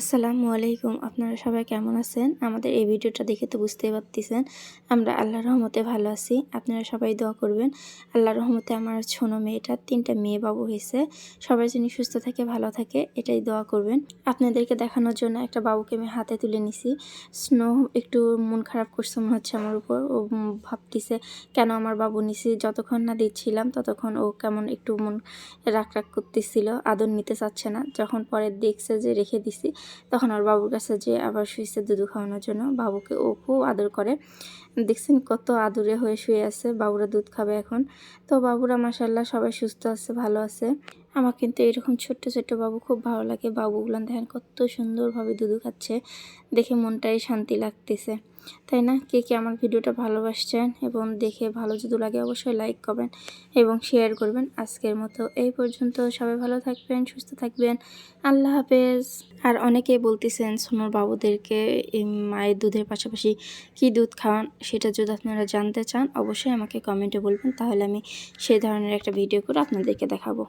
আসসালামু আলাইকুম। আপনারা সবাই কেমন আছেন? আমাদের এই ভিডিওটা দেখে তো বুঝতেই পারতেছেন, আমরা আল্লাহর রহমতে ভালো আছি। আপনারা সবাই দোয়া করবেন। আল্লাহর রহমতে আমার ছোনো মেয়েটার তিনটা মেয়ে বাবু হয়েছে। সবাই যেন সুস্থ থাকে, ভালো থাকে, এটাই দোয়া করবেন। আপনাদেরকে দেখানোর জন্য একটা বাবুকে আমি হাতে তুলে নিছি। স্নো, একটু মন খারাপ করছে মনে হচ্ছে আমার উপর। ও ভাবতেছে, কেন আমার বাবু নিছি যতক্ষণ না দিচ্ছিলাম ততক্ষণ ও কেমন একটু মন রাগ রাগ করতেছিল, আদর নিতে চাচ্ছে না। যখন পরে দেখছে যে রেখে দিছি তখন ওর বাবুর কাছে যে আবার শুয়েছে দুধু খাওয়ানোর জন্য, বাবুকে ও খুব আদর করে। দেখছেন কত আদরে হয়ে শুয়ে আছে, বাবুরা দুধ খাবে এখন। তো বাবুরা মাসাল্লাহ সবাই সুস্থ আছে, ভালো আছে। আমার কিন্তু এরকম ছোট্ট ছোট্ট বাবু খুব ভালো লাগে। বাবুগুলো দেখেন কত সুন্দরভাবে দুধু খাচ্ছে। দেখে মনটাই শান্তি লাগতেছে। তাই না? কে কে আমার ভিডিওটা ভালোবাসছেন এবং দেখে ভালো যদি লাগে অবশ্যই লাইক করবেন এবং শেয়ার করবেন। আজকের মতো এই পর্যন্ত। সবাই ভালো থাকবেন, সুস্থ থাকবেন। আল্লাহ হাফেজ। আর অনেকে বলতেছেন সোনার বাবুদেরকে মায়ের দুধের পাশাপাশি কি দুধ খাওয়ান সেটা যদি আপনারা জানতে চান, অবশ্যই আমাকে কমেন্টে বলবেন। তাহলে আমি সেই ধরনের একটা ভিডিও করে আপনাদেরকে দেখাবো।